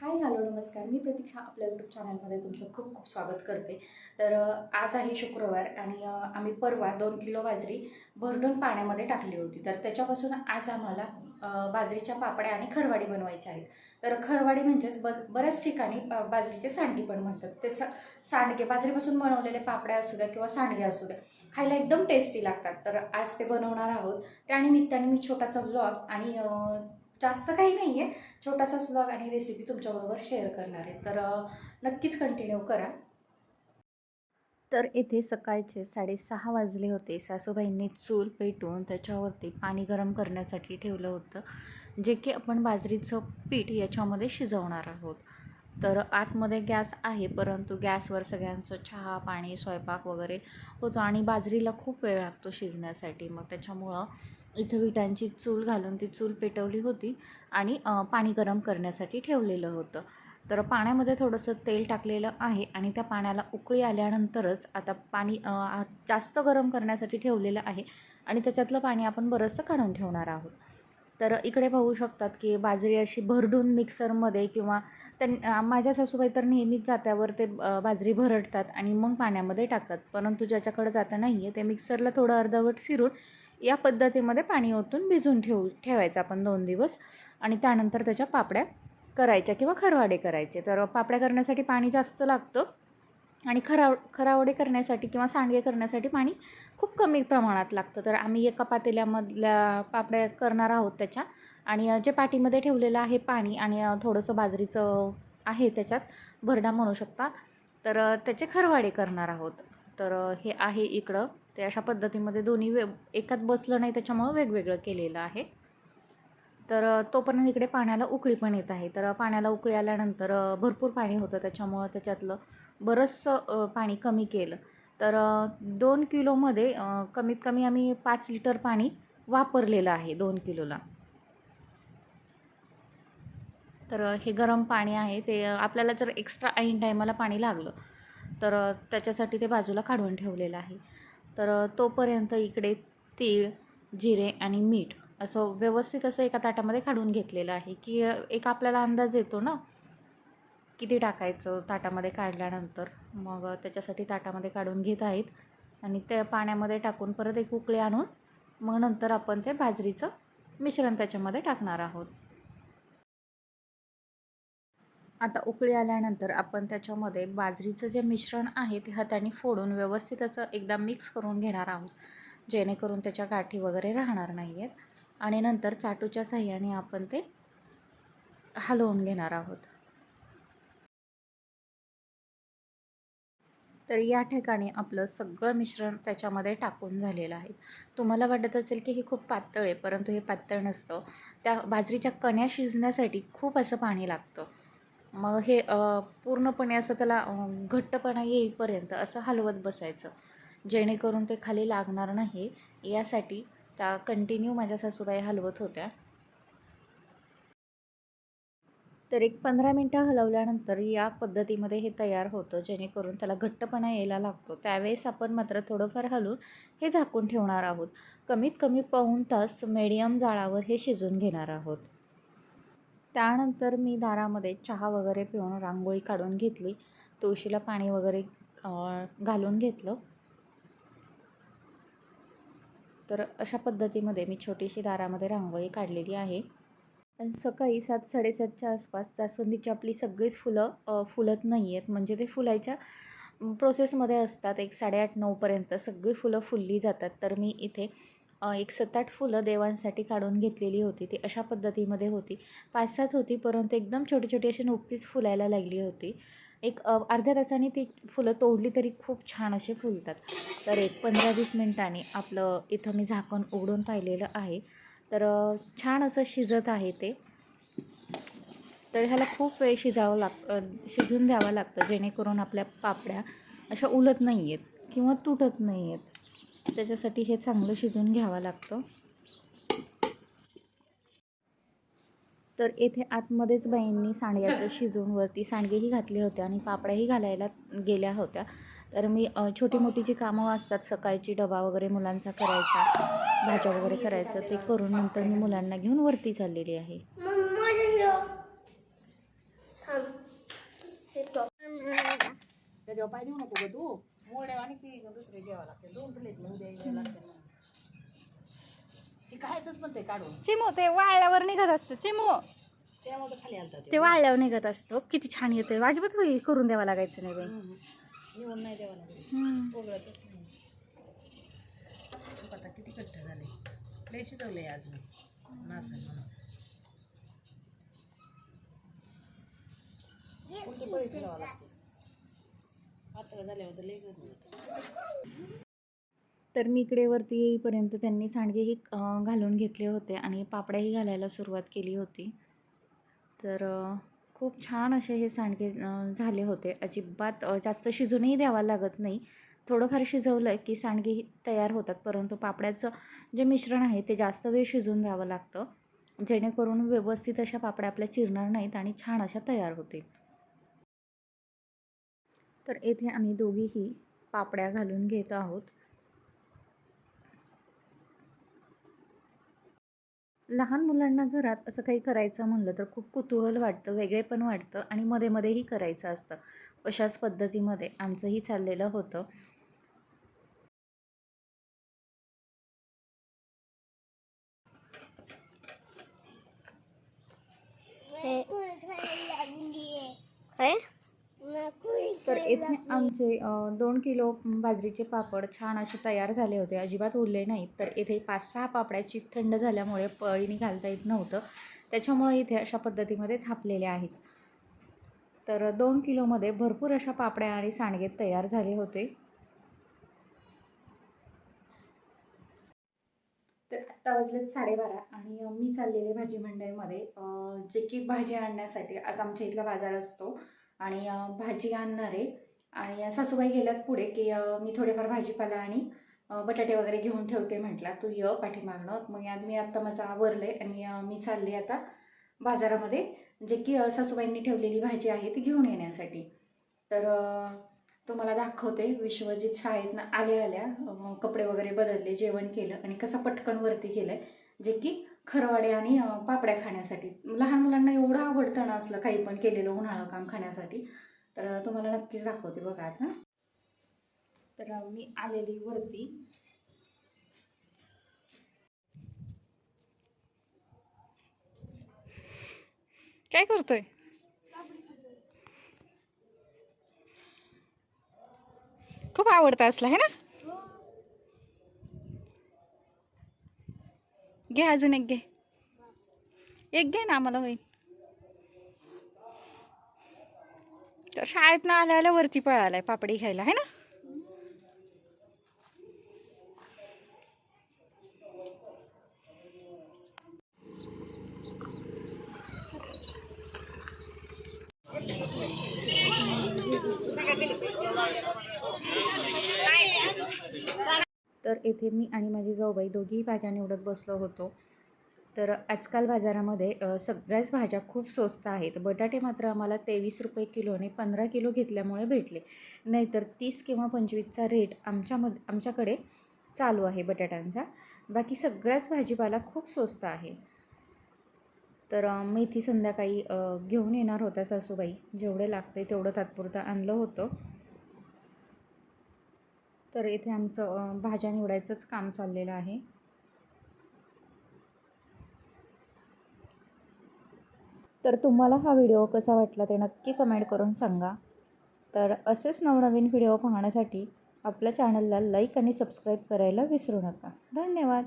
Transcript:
Hi hello नमस्कार. मी प्रतीक्षा आपल्या YouTube चॅनलमध्ये तुमचं खूप खूप स्वागत करते. तर आज आहे शुक्रवार आणि आम्ही परवा दोन किलो बाजरी भरडून पाण्यामध्ये टाकली होती. तर त्याच्यापासून आज आम्हाला बाजरीच्या पापड्या आणि खरवाडी बनवायच्या आहेत. तर खरवाडी म्हणजेच ब बऱ्याच ठिकाणी बाजरीचे सांडगे पण म्हणतात. ते सा सांडगे बाजरीपासून बनवलेले पापड्या असू द्या किंवा सांडगे असू द्या खायला एकदम टेस्टी लागतात. तर आज ते बनवणार आहोत. त्यानिमित्ताने मी छोटासा ब्लॉग आणि जास्त काही नाही आहे छोटासा ब्लॉग आणि रेसिपी तुमच्याबरोबर शेअर करणार आहे. तर नक्कीच कंटिन्यू करा. तर येथे सकाळचे साडेसहा वाजले होते. सासूबाईंनी चूल पेटवून त्याच्यावरती पाणी गरम करण्यासाठी ठेवलं होतं जे की आपण बाजरीचं पीठ याच्यामध्ये शिजवणार आहोत. तर आतमध्ये गॅस आहे परंतु गॅसवर सगळ्यांचं चहा पाणी स्वयंपाक वगैरे होतो आणि बाजरीला खूप वेळ लागतो शिजण्यासाठी. मग त्याच्यामुळं इथं विटांची चूल घालून ती चूल पेटवली होती आणि पाणी गरम करण्यासाठी ठेवलेलं होतं. तर पाण्यामध्ये थोडंसं तेल टाकलेलं आहे आणि त्या पाण्याला उकळी आल्यानंतरच आता पाणी जास्त गरम करण्यासाठी ठेवलेलं आहे आणि त्याच्यातलं पाणी आपण बरंचसं काढून ठेवणार आहोत. तर इकडे पाहू शकतात की बाजरी अशी भरडून मिक्सरमध्ये किंवा त्यां माझ्या सासूबाई तर नेहमीच जात्यावर ते बाजरी भरडतात आणि मग पाण्यामध्ये टाकतात. परंतु ज्याच्याकडे जातं नाही आहे ते मिक्सरला थोडं अर्धवट फिरून या पद्धतीमध्ये पाणी ओतून भिजून ठेवू ठेवायचं आपण दोन दिवस. आणि त्यानंतर त्याच्या पापड्या करायच्या किंवा खरवाडे करायचे. तर पापड्या करण्यासाठी पाणी जास्त लागतं आणि खराव खरावडे करण्यासाठी किंवा सांडगे करण्यासाठी पाणी खूप कमी प्रमाणात लागतं. तर आम्ही एका पातेल्यामधल्या पापड्या करणार आहोत त्याच्या. आणि जे पाठीमध्ये ठेवलेलं आहे पाणी आणि थोडंसं बाजरीचं आहे त्याच्यात भरडा म्हणू शकता. तर त्याचे खरवाडे करणार आहोत. तर हे आहे इकडं. ते अशा पद्धतीमध्ये दोन्ही वे एकात बसलं नाही त्याच्यामुळं वेगवेगळं केलेलं आहे. तर तोपर्यंत इकडे पाण्याला उकळी पण येत आहे. तर पाण्याला उकळी आल्यानंतर भरपूर पाणी होतं त्याच्यामुळं त्याच्यातलं बरंचसं पाणी कमी केलं. तर दोन किलोमध्ये कमीत कमी आम्ही पाच लिटर पाणी वापरलेलं आहे दोन किलोला. तर हे गरम पाणी आहे ते आपल्याला जर एक्स्ट्रा ऐन टायमाला पाणी लागलं तर त्याच्यासाठी ते बाजूला काढून ठेवलेलं आहे. तर तोपर्यंत इकडे तीळ जिरे आणि मीठ असं व्यवस्थित असं एका ताटामध्ये काढून घेतलेलं आहे की एक आपल्याला अंदाज येतो ना किती टाकायचं ताटामध्ये काढल्यानंतर. मग त्याच्यासाठी ताटामध्ये काढून घेत आहेत आणि त्या पाण्यामध्ये टाकून परत एक उकळी आणून मग नंतर आपण ते बाजरीचं मिश्रण त्याच्यामध्ये टाकणार आहोत. आता उकळी आल्यानंतर आपण त्याच्यामध्ये बाजरीचं जे मिश्रण आहे ते हाताने फोडून व्यवस्थित असं एकदा मिक्स करून घेणार आहोत. जेणेकरून त्याच्या गाठी वगैरे राहणार नाही आहेत आणि नंतर चाटूच्या साह्याने आपण ते हलवून घेणार आहोत. तर या ठिकाणी आपलं सगळं मिश्रण त्याच्यामध्ये टाकून झालेलं आहे. तुम्हाला वाटत असेल की हे खूप पातळ आहे परंतु हे पातळ नसतं. त्या बाजरीच्या कण्या शिजण्यासाठी खूप असं पाणी लागतं. मग हे पूर्णपणे असं त्याला घट्टपणा येईपर्यंत असं हलवत बसायचं. जेणेकरून ते खाली लागणार नाही. यासाठी त्या कंटिन्यू माझ्या सासूबाई हलवत होत्या. तर एक पंधरा मिनटं हलवल्यानंतर या पद्धतीमध्ये हे तयार होतं. जेणेकरून त्याला घट्टपणा यायला लागतो. त्यावेळेस आपण मात्र थोडंफार हलवून हे झाकून ठेवणार आहोत. कमीत कमी पाऊण तास मीडियम जाळावर हे शिजून घेणार आहोत. त्यानंतर मी दारामध्ये चहा वगैरे पिऊन रांगोळी काढून घेतली. तुळशीला पाणी वगैरे घालून घेतलं. तर अशा पद्धतीमध्ये मी छोटीशी दारामध्ये रांगोळी काढलेली आहे. आणि सकाळी सात साडेसातच्या आसपास जास्वंदीची आपली सगळीच फुलं फुलत नाही आहेत म्हणजे ते फुलायच्या प्रोसेसमध्ये असतात. एक साडेआठ नऊपर्यंत सगळी फुलं फुलली जातात. तर मी इथे एक सात आठ फुलं देवांसाठी काढून घेतलेली होती. ती अशा पद्धतीमध्ये होती. पाच सात होती परंतु एकदम छोटी छोटी अशी नुकतीच फुलायला लागली होती. एक अर्ध्या तासाने ती फुलं तोडली तरी खूप छान असे फुलतात. तर एक पंधरा वीस मिनटांनी आपलं इथं मी झाकण उघडून पाहिलेलं आहे. तर छान असं शिजत आहे ते. तर ह्याला खूप वेळ शिजावं लाग शिजून द्यावं लागतं जेणेकरून आपल्या पापड्या अशा उलत नाही आहेत किंवा तुटत नाही आहेत त्याच्यासाठी हे चांगलं शिजून घ्यावं लागतं. तर येथे आतमध्येच बाईंनी सांडग्याचं शिजून वरती सांडगेही घातले होते आणि पापड्याही घालायला गेल्या होत्या. तर मी छोटी मोठी जी कामं असतात सकाळची डबा वगैरे मुलांचा करायचा भाज्या वगैरे करायचं ते करून नंतर मी मुलांना घेऊन वरती चाललेली आहे. तू. मोड्या आणि ती दुसरे घ्यावं लागते. दोन प्लेट मग द्यायला लागते ना. ती खायचंच पण ते काढून. चिमू ते वाळल्यावर निघत असतं. चिमू. त्यामुळे खाली ते. वाळल्यावर निघत असतं. किती छान येतं अजिबात होई करून द्यावं लागायचं नाही बाई. नाही द्यावा लागेल हम्म. ओघळतच नाही. बघ आता किती कट्ट झाले. लय शिजवलंय आज मी. नासन म्हणून. कोणती पळी फिरवावं लागते? पातळ झाल्यावर तर लय गरम तर मी इकडे वरती येईपर्यंत त्यांनी सांडगेही घालून घेतले होते आणि पापड्याही घालायला सुरुवात केली होती. तर खूप छान असे हे सांडगे झाले होते. अजिबात जास्त शिजूनही द्यावा लागत नाही. थोडंफार शिजवलं की सांडगे तयार होतात. परंतु पापड्याचं जे मिश्रण आहे ते जास्त वेळ शिजून द्यावं लागतं. जेणेकरून व्यवस्थित अशा पापड्या आपल्या चिरणार नाहीत आणि छान अशा तयार होतील. तर येथे आम्ही दोघीही पापड्या घालून घेत आहोत. लहान मुलांना घरात असं काही करायचं म्हणलं तर खूप कुतूहल वाटतं वेगळे पण वाटतं आणि मध्ये मध्येही करायचं असतं. अशाच पद्धतीमध्ये आमचंही चाललेलं होतं. तर येथे आमचे दोन किलो बाजरीचे पापड छान असे तयार झाले होते. अजिबात उरले नाहीत. तर इथे पाच सहा पापड्याची थंड झाल्यामुळे पळीने घालता येत नव्हतं. त्याच्यामुळे इथे अशा पद्धतीमध्ये थापलेले आहेत. तर दोन किलोमध्ये भरपूर अशा पापड्या आणि सांडगे तयार झाले होते. तर आत्ता वाजलेत साडेबारा आणि मी चाललेले भाजी मंडईमध्ये जे की भाजी आणण्यासाठी आज आमच्या इथला बाजार असतो. आणि भाजी आणणार आहे. आणि सासूबाई गेल्यात पुढे की मी थोडेफार भाजीपाला आणि बटाटे वगैरे घेऊन ठेवते म्हटला. तू ये पाठीमागणं मग यात मी आत्ता माझं आहे आणि मी चालले आता बाजारामध्ये. जे की सासूबाईंनी ठेवलेली भाजी आहे ती घेऊन येण्यासाठी. तर तुम्हाला दाखवते. विश्वजित शाळेतनं आल्या आल्या कपडे वगैरे बदलले जेवण केलं आणि कसं पटकन वरती केलं जे की खरवाडे आणि पापड्या खाण्यासाठी. लहान मुलांना एवढं आवडतं ना असलं काही पण केलेलं उन्हाळं काम खाण्यासाठी. तर तुम्हाला नक्कीच दाखवते बघा आता. तर मी आलेली वरती. काय करतोय? खूप आवडतं असलं है ना? घे अजून एक घे. एक घे ना आम्हाला होईल. तर शाळेत ना आल्या आल्या वरती पळालाय पापडी घ्यायला है ना? येथे मी आणि माझी जाऊबाई दोघीही भाज्या निवडत बसलो होतो. तर आजकाल बाजारामध्ये सगळ्याच भाज्या खूप स्वस्त आहेत. बटाटे मात्र आम्हाला तेवीस रुपये किलोने पंधरा किलो घेतल्यामुळे भेटले. नाहीतर तीस किंवा पंचवीसचा रेट आमच्यामध आमच्याकडे चालू आहे बटाट्यांचा. बाकी सगळ्याच भाजीपाला खूप स्वस्त आहे. तर मेथी संध्याकाळी घेऊन येणार होता सासूबाई. जेवढे लागते तेवढं तात्पुरतं आणलं होतं. तर इथे आमचं भाज्या निवडायचंच काम चाललेलं आहे. तर तुम्हाला हा व्हिडिओ कसा वाटला ते नक्की कमेंट करून सांगा. तर असेच नवनवीन व्हिडिओ पाहण्यासाठी आपल्या चॅनलला लाईक आणि सबस्क्राईब करायला विसरू नका. धन्यवाद.